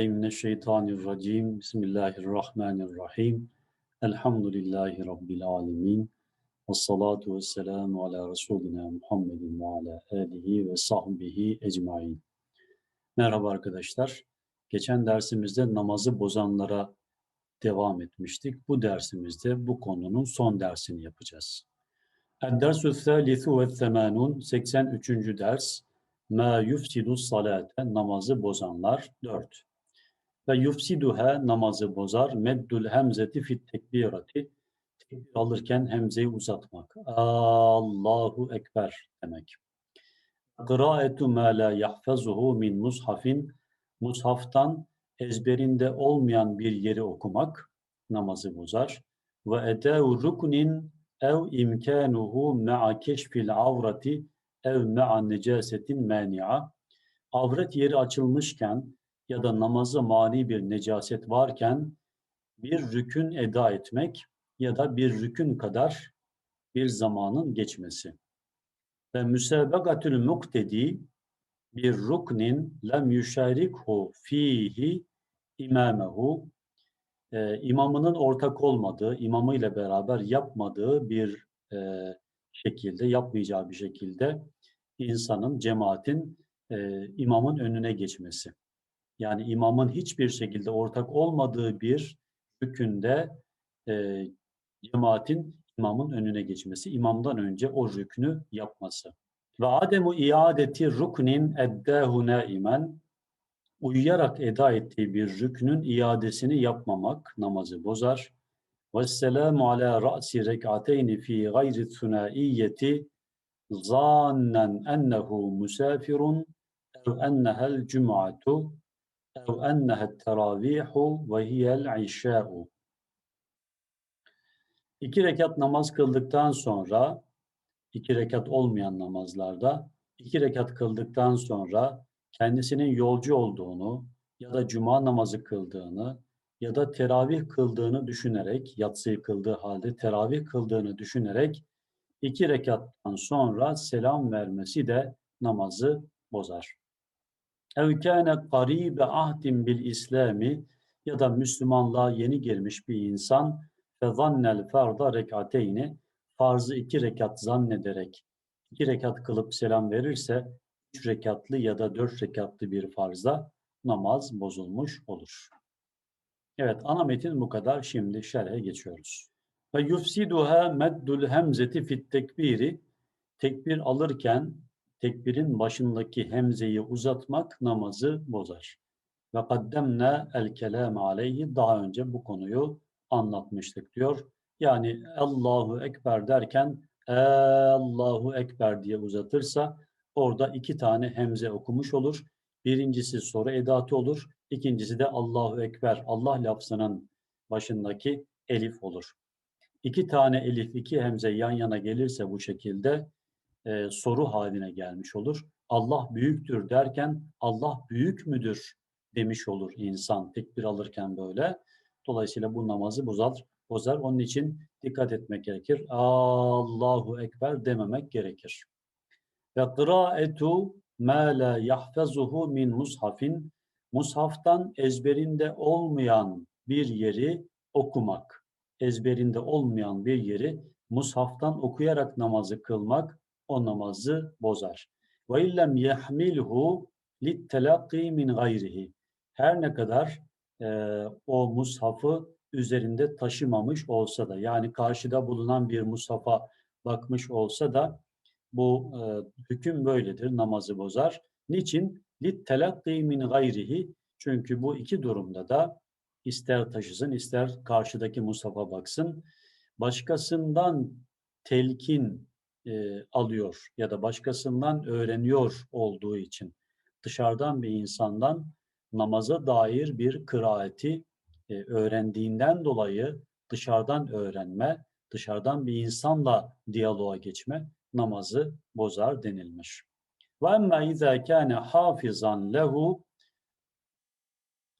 billahi mineşşeytanirracim. Bismillahirrahmanirrahim. Elhamdülillahi Rabbil alemin. Ve salatu ve ala Resulina Muhammedin ve ala alihi ve sahbihi ecmain. Merhaba arkadaşlar. Geçen dersimizde namazı bozanlara devam etmiştik. Bu dersimizde bu konunun son dersini yapacağız. Ed-dersü thalithu ve themanun 83. ders. Ma yufsidu salate namazı bozanlar 4. Ve yufsiduha namazı bozar meddül hemzeti fit tekbirati tekbir alırken hemzeyi uzatmak. Allahu ekber demek. Kıraetu ma la yahfazuhu min mushafin mushaftan ezberinde olmayan bir yeri okumak namazı bozar. Ve edeu ruknin ev imkanuhu ma'a keşfil avrati ev me'a necasetin mania. Avret yeri açılmışken ya da namazı mani bir necaset varken bir rükün eda etmek ya da bir rükün kadar bir zamanın geçmesi. Ve müsebekatül muktedi bir ruknin lem yüşerikhu fihi imamehu e, imamının ortak olmadığı, imamıyla beraber yapmadığı bir e, şekilde, yapmayacağı bir şekilde insanın, cemaatin e, imamın önüne geçmesi. Yani imamın hiçbir şekilde ortak olmadığı bir rükünde e, cemaatin imamın önüne geçmesi, imamdan önce o rüknü yapması. Ve ademu iadeti ruknin eddahu naimen uyuyarak eda ettiği bir rüknün iadesini yapmamak namazı bozar. Vesselamu ala ra'si rek'ateyni fi gayri thunaiyyeti zannen ennehu musafirun ev ennehel cum'atu ennehet teravihu ve hiyel işâ'u. İki rekat namaz kıldıktan sonra, iki rekat olmayan namazlarda, iki rekat kıldıktan sonra kendisinin yolcu olduğunu ya da cuma namazı kıldığını ya da teravih kıldığını düşünerek, yatsıyı kıldığı halde teravih kıldığını düşünerek iki rekattan sonra selam vermesi de namazı bozar. Ev kâne qaribe ahdin bil İslami ya da Müslümanlığa yeni gelmiş bir insan fe zannel farda rekateyni farzı iki rekat zannederek iki rekat kılıp selam verirse üç rekatlı ya da dört rekatlı bir farzda namaz bozulmuş olur. Evet ana metin bu kadar. Şimdi şerhe geçiyoruz. Ve yufsiduha meddul hemzeti fit tekbiri tekbir alırken tekbirin başındaki hemzeyi uzatmak namazı bozar. Ve kaddemne el kelam aleyhi daha önce bu konuyu anlatmıştık diyor. Yani Allahu Ekber derken Allahu Ekber diye uzatırsa orada iki tane hemze okumuş olur. Birincisi soru edatı olur. İkincisi de Allahu Ekber, Allah lafzının başındaki elif olur. İki tane elif, iki hemze yan yana gelirse bu şekilde e, soru haline gelmiş olur. Allah büyüktür derken Allah büyük müdür demiş olur insan tekbir alırken böyle. Dolayısıyla bu namazı bozar. bozar. Onun için dikkat etmek gerekir. Allahu Ekber dememek gerekir. Ve kıraetu ma la yahfazuhu min mushafin mushaftan ezberinde olmayan bir yeri okumak. Ezberinde olmayan bir yeri mushaftan okuyarak namazı kılmak o namazı bozar. Ve illem yahmilhu littelakki min gayrihi. Her ne kadar e, o mushafı üzerinde taşımamış olsa da yani karşıda bulunan bir mushafa bakmış olsa da bu e, hüküm böyledir namazı bozar. Niçin? Littelakki min gayrihi. Çünkü bu iki durumda da ister taşısın ister karşıdaki mushafa baksın başkasından telkin e, alıyor ya da başkasından öğreniyor olduğu için dışarıdan bir insandan namaza dair bir kıraati e, öğrendiğinden dolayı dışarıdan öğrenme, dışarıdan bir insanla diyaloğa geçme namazı bozar denilmiş. Ve emme izâ kâne hafizan lehu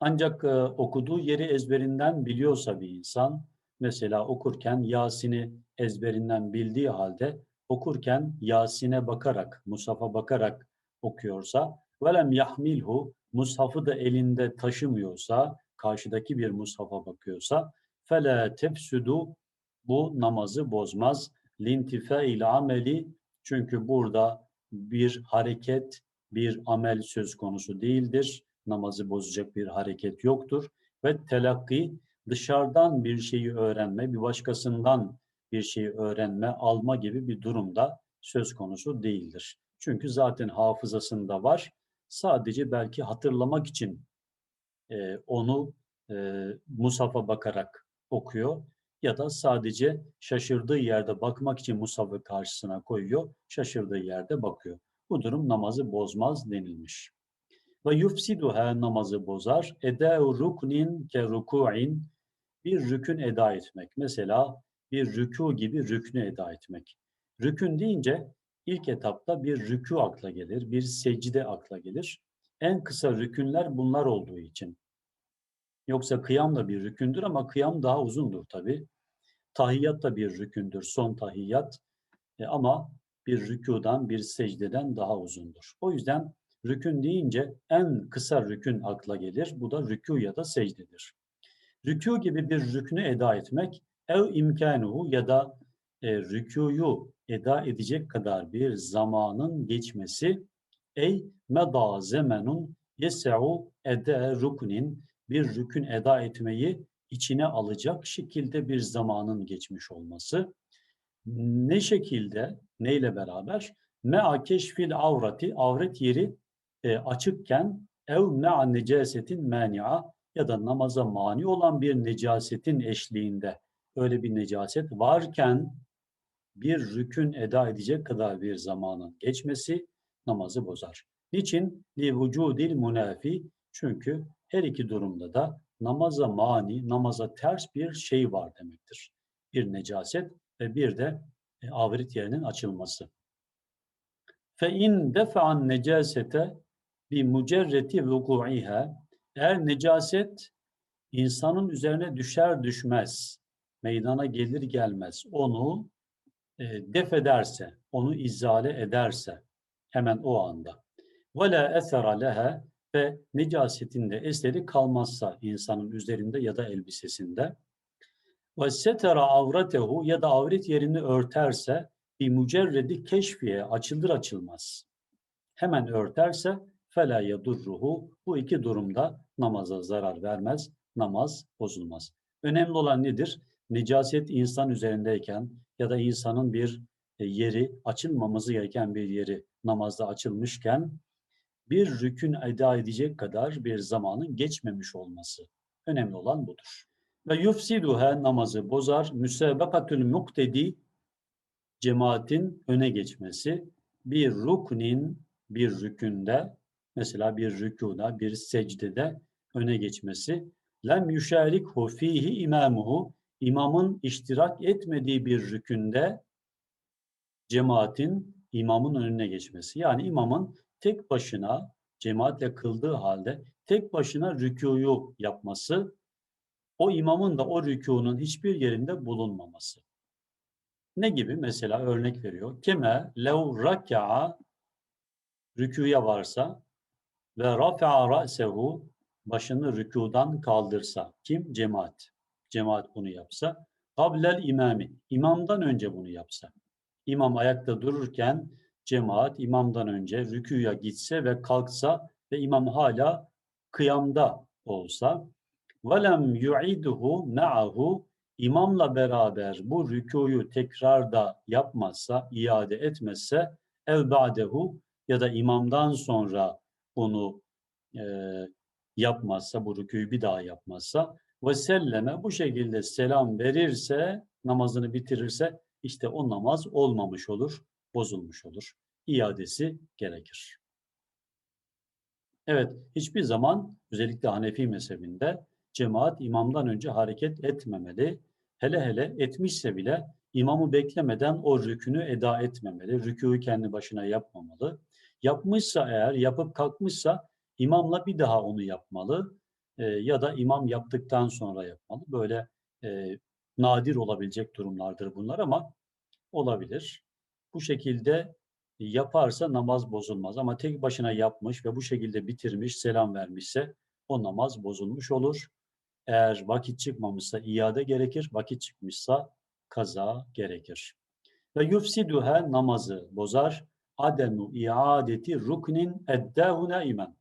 ancak e, okuduğu yeri ezberinden biliyorsa bir insan, mesela okurken Yasin'i ezberinden bildiği halde okurken Yasin'e bakarak, Musaf'a bakarak okuyorsa velem yahmilhu mushafı da elinde taşımıyorsa, karşıdaki bir mushafa bakıyorsa fela tefsudu bu namazı bozmaz. Lintife ile ameli çünkü burada bir hareket, bir amel söz konusu değildir. Namazı bozacak bir hareket yoktur. Ve telakki dışarıdan bir şeyi öğrenme, bir başkasından bir şeyi öğrenme, alma gibi bir durumda söz konusu değildir. Çünkü zaten hafızasında var. Sadece belki hatırlamak için e, onu e, Musaf'a bakarak okuyor ya da sadece şaşırdığı yerde bakmak için Musaf'ı karşısına koyuyor, şaşırdığı yerde bakıyor. Bu durum namazı bozmaz denilmiş. Ve yufsiduha namazı bozar. Edâ'u ruknin ke ruku'in bir rükün eda etmek. Mesela bir rükû gibi rüknü eda etmek. Rükün deyince ilk etapta bir rükû akla gelir, bir secde akla gelir. En kısa rükünler bunlar olduğu için. Yoksa kıyam da bir rükündür ama kıyam daha uzundur tabi. Tahiyyat da bir rükündür, son tahiyyat. E, ama bir rükudan, bir secdeden daha uzundur. O yüzden rükün deyince en kısa rükün akla gelir. Bu da rükû ya da secdedir. Rükû gibi bir rüknü eda etmek, ev imkanuhu ya da e, rükûyu eda edecek kadar bir zamanın geçmesi, ey meda zemenun yese'u ede ruknin bir rükün eda etmeyi içine alacak şekilde bir zamanın geçmiş olması. Ne şekilde, neyle beraber? Me'a keşfil avrati, avret yeri e, açıkken ev me'a necasetin mania ya da namaza mani olan bir necasetin eşliğinde öyle bir necaset varken bir rükün eda edecek kadar bir zamanın geçmesi namazı bozar. Niçin? Li vücudil munafi çünkü her iki durumda da namaza mani, namaza ters bir şey var demektir. Bir necaset ve bir de e, avret yerinin açılması. Fe in defa'an necasete bi mucerreti vuku'iha eğer necaset insanın üzerine düşer düşmez, meydana gelir gelmez onu e, def ederse, onu izale ederse hemen o anda. Ve la esera leha ve necasetinde eseri kalmazsa insanın üzerinde ya da elbisesinde ve setera avratehu ya da avret yerini örterse bir mücerredi keşfiye açılır açılmaz. Hemen örterse fela yadurruhu bu iki durumda namaza zarar vermez, namaz bozulmaz. Önemli olan nedir? Necaset insan üzerindeyken ya da insanın bir e, yeri açılmaması gereken bir yeri namazda açılmışken bir rükün eda edecek kadar bir zamanın geçmemiş olması. Önemli olan budur. Ve yufsiduha namazı bozar. Müsebakatül muktedi cemaatin öne geçmesi. Bir ruknin bir rükünde mesela bir rükuda, bir secdede öne geçmesi. Lem yüşerikhu fihi imamuhu imamın iştirak etmediği bir rükünde cemaatin imamın önüne geçmesi. Yani imamın tek başına cemaatle kıldığı halde tek başına rükûyu yapması, o imamın da o rükûnun hiçbir yerinde bulunmaması. Ne gibi? Mesela örnek veriyor. Keme lev raka'a rükûya varsa ve rafa'a ra'sehu başını rükudan kaldırsa. Kim? Cemaat. Cemaat bunu yapsa. Kablel imami. imamdan önce bunu yapsa. İmam ayakta dururken cemaat imamdan önce rüküya gitse ve kalksa ve imam hala kıyamda olsa velem yu'iduhu ma'ahu imamla beraber bu rükuyu tekrar da yapmazsa, iade etmezse ev ba'dehu ya da imamdan sonra bunu e, yapmazsa, bu rüküyü bir daha yapmazsa ve selleme bu şekilde selam verirse, namazını bitirirse işte o namaz olmamış olur bozulmuş olur. İadesi gerekir. Evet, hiçbir zaman özellikle Hanefi mezhebinde cemaat imamdan önce hareket etmemeli. Hele hele etmişse bile imamı beklemeden o rükünü eda etmemeli. Rükûyu kendi başına yapmamalı. Yapmışsa eğer, yapıp kalkmışsa imamla bir daha onu yapmalı. E, ya da imam yaptıktan sonra yapmalı. Böyle e, nadir olabilecek durumlardır bunlar ama olabilir bu şekilde yaparsa namaz bozulmaz. Ama tek başına yapmış ve bu şekilde bitirmiş, selam vermişse o namaz bozulmuş olur. Eğer vakit çıkmamışsa iade gerekir, vakit çıkmışsa kaza gerekir. Ve yufsiduha namazı bozar. Ademu iadeti ruknin eddahu naimen.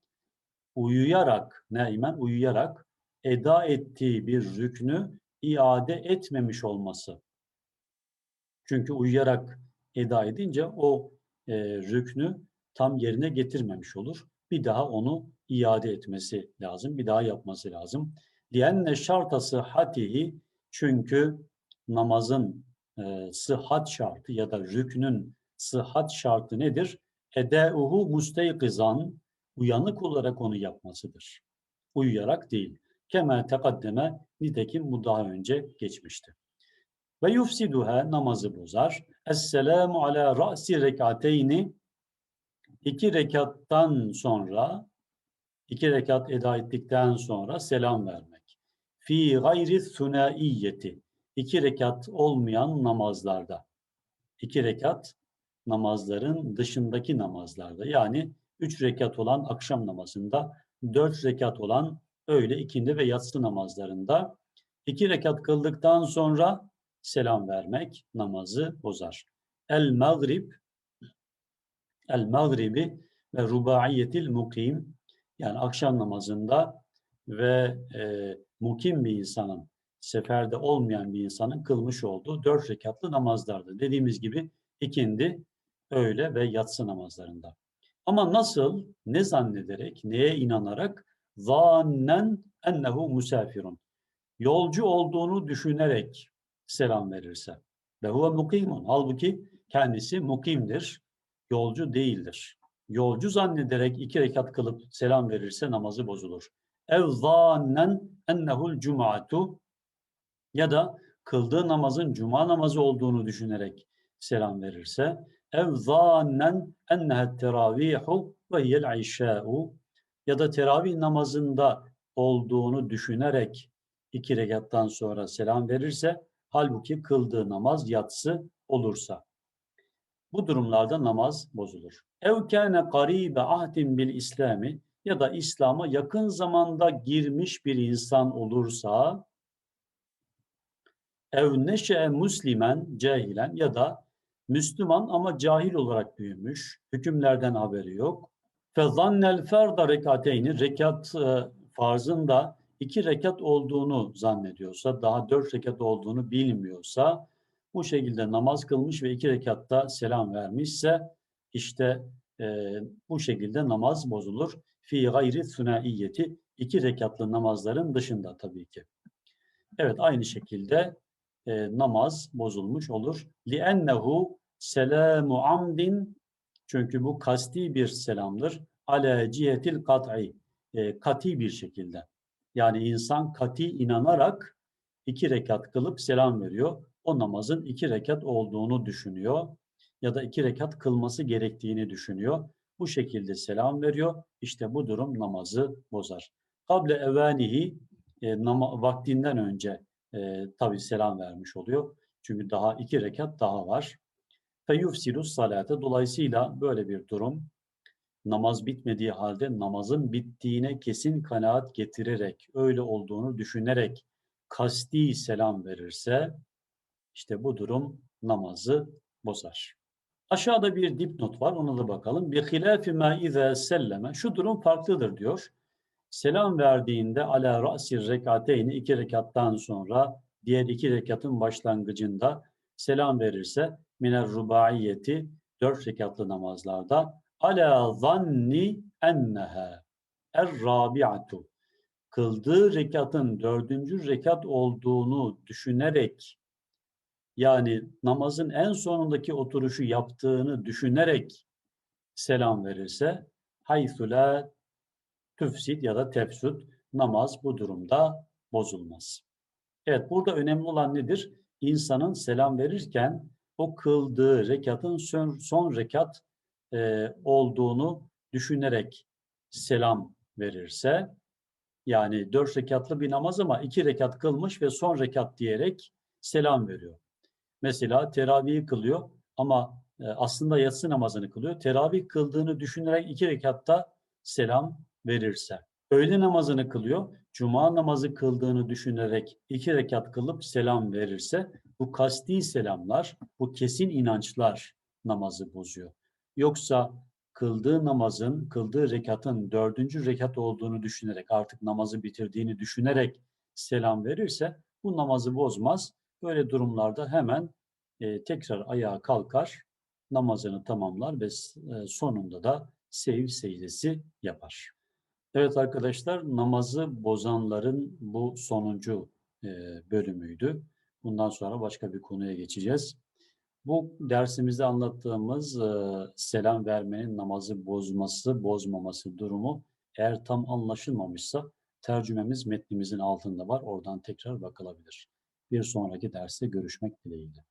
Uyuyarak, naimen uyuyarak eda ettiği bir rüknü iade etmemiş olması. Çünkü uyuyarak eda edince o e, rüknü tam yerine getirmemiş olur. Bir daha onu iade etmesi lazım, bir daha yapması lazım. Liyenne şarta sıhhatihi çünkü namazın e, sıhhat şartı ya da rüknün sıhhat şartı nedir? Edeuhu musteyqizan uyanık olarak onu yapmasıdır. Uyuyarak değil. Kema tekaddeme nitekim bu daha önce geçmişti. Ve yufsiduha namazı bozar. Esselamu ala ra'si rekateyni iki rekattan sonra iki rekat eda ettikten sonra selam vermek. Fi gayri sünaiyyeti iki rekat olmayan namazlarda. iki rekat namazların dışındaki namazlarda. Yani üç rekat olan akşam namazında, dört rekat olan öğle, ikindi ve yatsı namazlarında iki rekat kıldıktan sonra selam vermek namazı bozar. El mağrib el mağribi ve rubaiyetil mukim yani akşam namazında ve e, mukim bir insanın seferde olmayan bir insanın kılmış olduğu dört rekatlı namazlardı. Dediğimiz gibi ikindi, öğle ve yatsı namazlarında. Ama nasıl, ne zannederek, neye inanarak? Zannen ennehu musafirun. Yolcu olduğunu düşünerek selam verirse. Ve huve mukimun. Halbuki kendisi mukimdir, yolcu değildir. Yolcu zannederek iki rekat kılıp selam verirse namazı bozulur. Ev zannen ennehul cumatu ya da kıldığı namazın cuma namazı olduğunu düşünerek selam verirse ev zannen ennehet teravihu ve hiyel işâ'u ya da teravih namazında olduğunu düşünerek iki rekattan sonra selam verirse halbuki kıldığı namaz yatsı olursa bu durumlarda namaz bozulur. Ev kâne qaribe ahdin bil İslami ya da İslam'a yakın zamanda girmiş bir insan olursa ev neşe muslimen cahilen ya da Müslüman ama cahil olarak büyümüş, hükümlerden haberi yok. Fezannel ferda rekateyni rekat e, farzın da iki rekat olduğunu zannediyorsa, daha dört rekat olduğunu bilmiyorsa, bu şekilde namaz kılmış ve iki rekatta selam vermişse, işte e, bu şekilde namaz bozulur. Fi gayri sünaiyeti, iki rekatlı namazların dışında tabii ki. Evet aynı şekilde e, namaz bozulmuş olur. لِأَنَّهُ selamu amdin çünkü bu kasti bir selamdır. Ale cihetil kat'i e, kati bir şekilde. Yani insan kati inanarak iki rekat kılıp selam veriyor. O namazın iki rekat olduğunu düşünüyor ya da iki rekat kılması gerektiğini düşünüyor. Bu şekilde selam veriyor. İşte bu durum namazı bozar. Kable evanihi e, nama, vaktinden önce e, tabi selam vermiş oluyor. Çünkü daha iki rekat daha var. Feyufsilus salate. Dolayısıyla böyle bir durum namaz bitmediği halde namazın bittiğine kesin kanaat getirerek, öyle olduğunu düşünerek kasti selam verirse işte bu durum namazı bozar. Aşağıda bir dipnot var ona da bakalım. Bi hilafi ma iza selleme. Şu durum farklıdır diyor. Selam verdiğinde ala ra'si rekateyni iki rekattan sonra diğer iki rekatın başlangıcında selam verirse miner rubaiyeti dört rekatlı namazlarda ala zanni enneha er rabiatu kıldığı rekatın dördüncü rekat olduğunu düşünerek yani namazın en sonundaki oturuşu yaptığını düşünerek selam verirse haythu la tüfsid ya da tefsud namaz bu durumda bozulmaz. Evet burada önemli olan nedir? İnsanın selam verirken o kıldığı rekatın son, son rekat e, olduğunu düşünerek selam verirse yani dört rekatlı bir namaz ama iki rekat kılmış ve son rekat diyerek selam veriyor. Mesela teravihi kılıyor ama e, aslında yatsı namazını kılıyor. Teravih kıldığını düşünerek iki rekatta selam verirse. Öğle namazını kılıyor. Cuma namazı kıldığını düşünerek iki rekat kılıp selam verirse bu kasti selamlar, bu kesin inançlar namazı bozuyor. Yoksa kıldığı namazın, kıldığı rekatın dördüncü rekat olduğunu düşünerek, artık namazı bitirdiğini düşünerek selam verirse bu namazı bozmaz. Böyle durumlarda hemen e, tekrar ayağa kalkar, namazını tamamlar ve e, sonunda da sev secdesi yapar. Evet arkadaşlar, namazı bozanların bu sonuncu e, bölümüydü. Bundan sonra başka bir konuya geçeceğiz. Bu dersimizde anlattığımız e, selam vermenin namazı bozması, bozmaması durumu eğer tam anlaşılmamışsa tercümemiz metnimizin altında var. Oradan tekrar bakılabilir. Bir sonraki derste görüşmek dileğiyle.